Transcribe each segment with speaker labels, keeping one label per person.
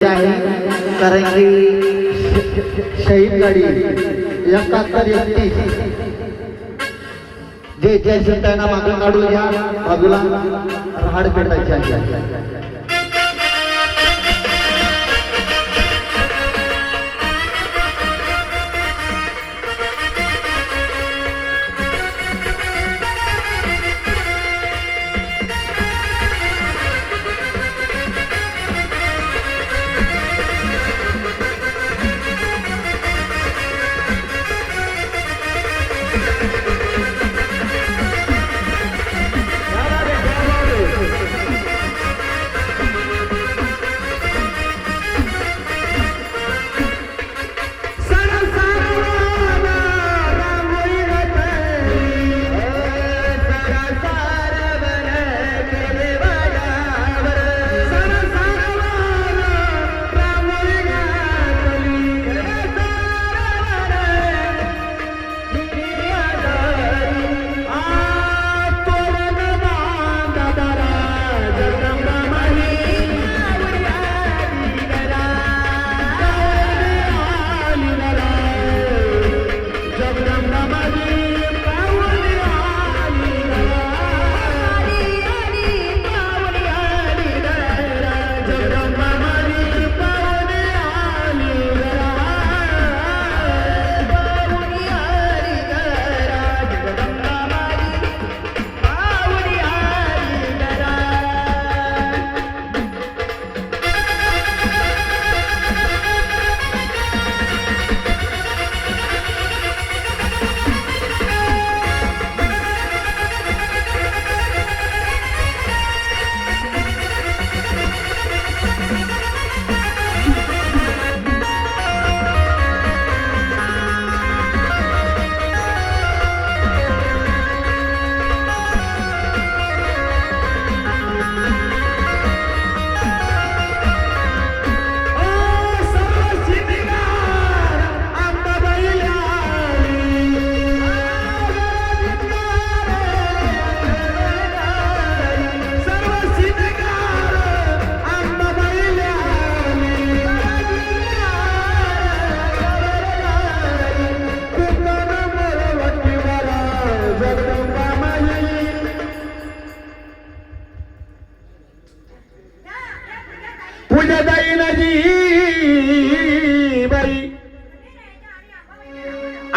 Speaker 1: कारण की शहीद गाडी एकाहत्तर एकतीस जे जे असेल त्यांना मागं काढून या. बाजूला रहाड पेटायची आहे.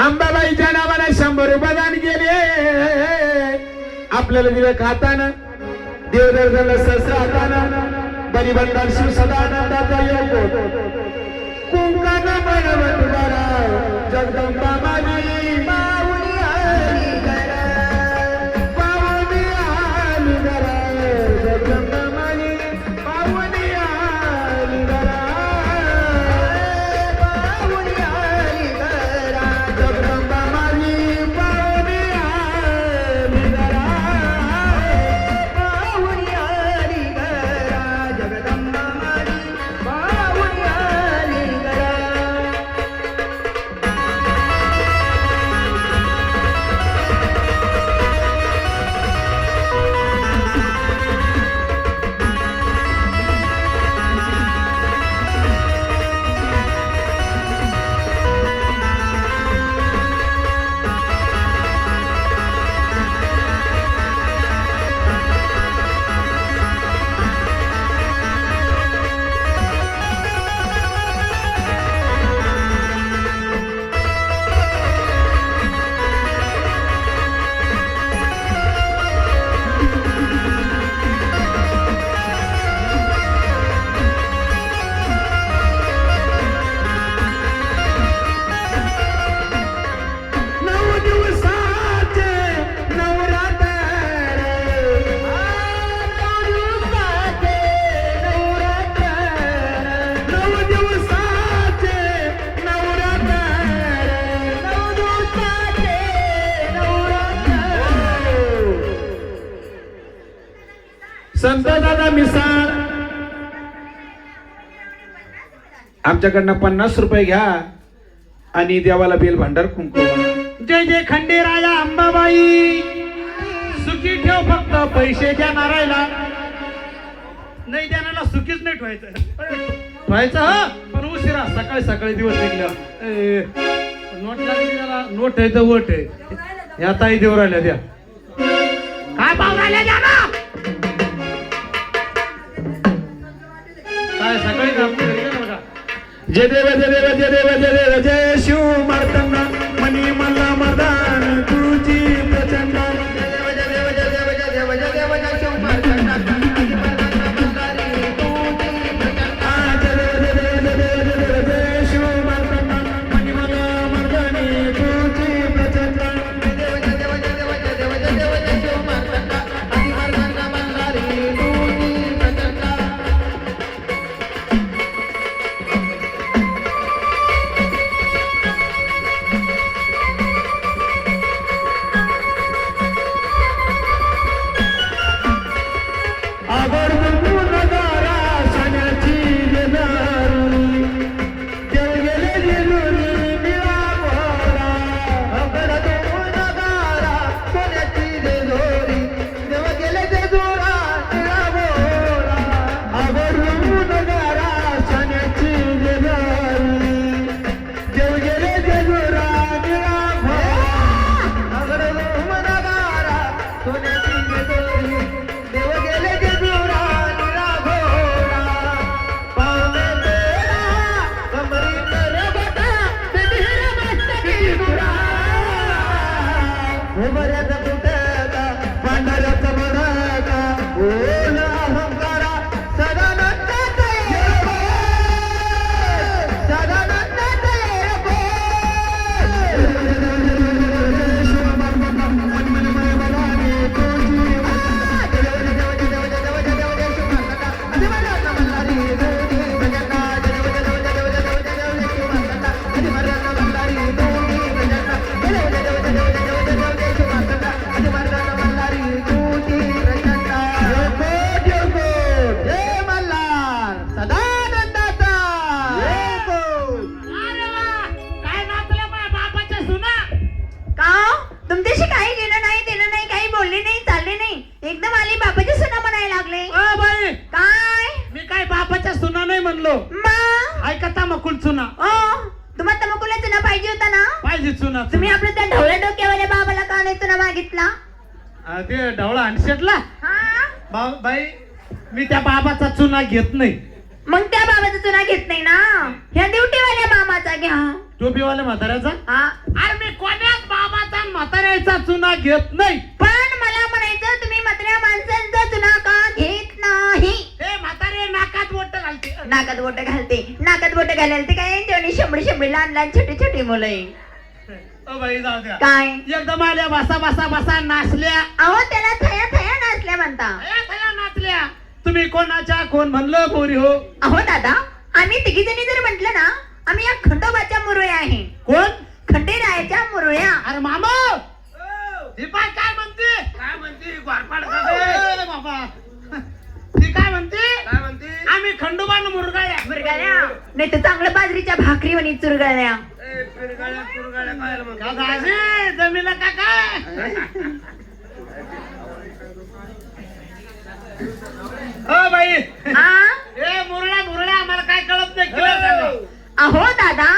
Speaker 2: अंबाबाईच्या नावाने शंभर रुपये दान केले. आपल्याला दिलं खाताना देवदर्शनला सहस्र हाताना बलिबंधन शिव सदा आनंदाचा येतो कुंकाना बनवत जगदंबा मिसाळ आमच्याकडनं पन्नास रुपये घ्या आणि देवाला बेल भांडार कुंकू. जय जय खंडेराया अंबाबाई. सुखी ठेव फक्त पैसे द्या नारायला.
Speaker 3: नाही देण्याला सुखीच नाही ठेवायचं. व्हायचं हा? पण उशिरा सकाळी सकाळी दिवस निघल्या ए, नोट लागली त्याला नोट आहे तर वोट आहे. या ताई देऊ राहिल्या द्या. काय पाहून राहिल्या द्या ना?
Speaker 2: जय देव जय देव जय देव जय देव जय शिव मार्तंड
Speaker 4: पाहिजे तुम्ही आपल्या त्या ढवळ्या डोक्यावाल्या बाबाला का नाही चुना मागितला?
Speaker 3: अ, ते ढवळा
Speaker 4: हा?
Speaker 3: बा- बाई मी त्या बाबाचा चुना घेत नाही.
Speaker 4: मग त्या बाबाचा चुना घेत नाही ना? ह्या ड्युटीवाल्या मामाचा घ्या.
Speaker 3: टोपीवाल्या म्हाताऱ्याचा?
Speaker 4: हा.
Speaker 3: अरे मी कोण्याच बाबाचा म्हाताऱ्याचा चुना घेत नाही.
Speaker 4: पण मला म्हणायचं तुम्ही म्हाताऱ्या माणसांचा चुना का घेत नाही?
Speaker 3: हे म्हातारे नाकात बोट घालते.
Speaker 4: नाकात बोट घालते. नाकात बोट घालायला ते काय जेवणी शंभरी शंभरी लहान लहान छोटी छोटी मुलं आहे. काय?
Speaker 3: एकदम आल्या बसा बसा बसा नाचल्या.
Speaker 4: अहो त्याला थया थया नाचल्या म्हणता.
Speaker 3: थया नाचल्या. तुम्ही कोणाच्या कोण म्हणलं पोरी हो?
Speaker 4: अहो दादा आम्ही तिघी जणी जर म्हंटल ना आम्ही या खंडोबाच्या मुरळ्या आहे.
Speaker 3: कोण?
Speaker 4: खंडेरायाच्या मुरळ्या.
Speaker 3: अरे मामा! ही पाय काय म्हणते? काय म्हणते? गोरपाड बाबा ती काय म्हणते? काय म्हणते? आम्ही खंडोबान मुरगाळ्या
Speaker 4: मुरगाळ्या नाही तर चांगलं बाजरीच्या भाकरी वणी चुरगळ्या.
Speaker 3: जमीला का काय? बाई. ए मुरळ्या आम्हाला काय कळत नाही? clear सांगा.
Speaker 4: अहो दादा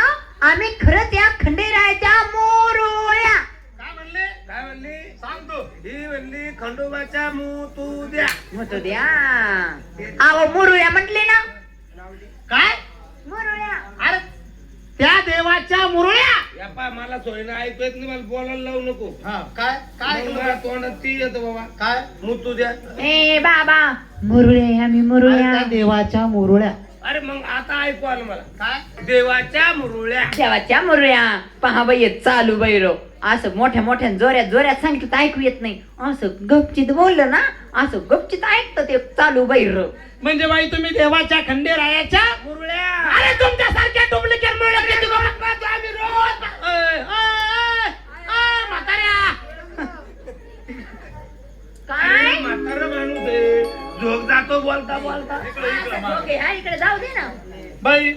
Speaker 4: आम्ही खरंच या खंडेरायाच्या मोरळ्या.
Speaker 3: काय म्हणले? काय म्हणली? सांगतो ही म्हणली खंडोबाच्या मू तू द्या.
Speaker 4: म्हणतो द्या. अहो मुरळ्या म्हटले ना.
Speaker 3: काय? त्या देवाच्या मुरळ्या!
Speaker 5: यापा मला सोयीनं ऐकू येत नाही मला बोलायला लावू नको.
Speaker 3: हा काय? काय?
Speaker 5: मग मला तोंडात ती येतं बाबा.
Speaker 3: काय?
Speaker 5: मुतू द्या.
Speaker 4: ए बाबा मुरळ्या आम्ही मुरळ्या.
Speaker 3: त्या देवाच्या मुरळ्या.
Speaker 5: अरे मग आता ऐकू आलं मला.
Speaker 3: काय?
Speaker 5: देवाच्या मुरुळ्या.
Speaker 4: देवाच्या मुरळ्या. पहा बाई चालू बैरो असं मोठ्या मोठ्या जोऱ्यात जोऱ्यात सांगितलं तर ऐकू येत नाही. असं गपचित बोललं ना असं गपचित ऐकतं ते चालू बैर
Speaker 3: म्हणजे बाई तुम्ही देवाच्या खंडेरायाच्या
Speaker 5: मुरुळ्या.
Speaker 3: अरे तुमच्या
Speaker 5: बोलता बोलता
Speaker 4: ओके, हा, इकडे जाऊ दे ना.
Speaker 3: बाई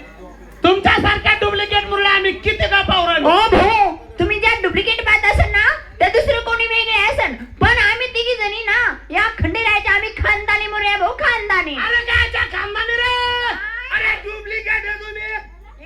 Speaker 3: तुमच्या सारख्या डुप्लिकेट मुरळ्या आम्ही किती का पावरा
Speaker 4: हो भाऊ तुम्ही ज्या डुप्लिकेट पाहत असाल ना त्या दुसरं कोणी वेगळे असन. पण आम्ही तिघी जणी ना या खंडेरायाच्या आम्ही खानदानी मुरळ्या भाऊ खानदानी.
Speaker 3: अरे काय खानदानी रे?
Speaker 5: अरे डुप्लिकेट घ्या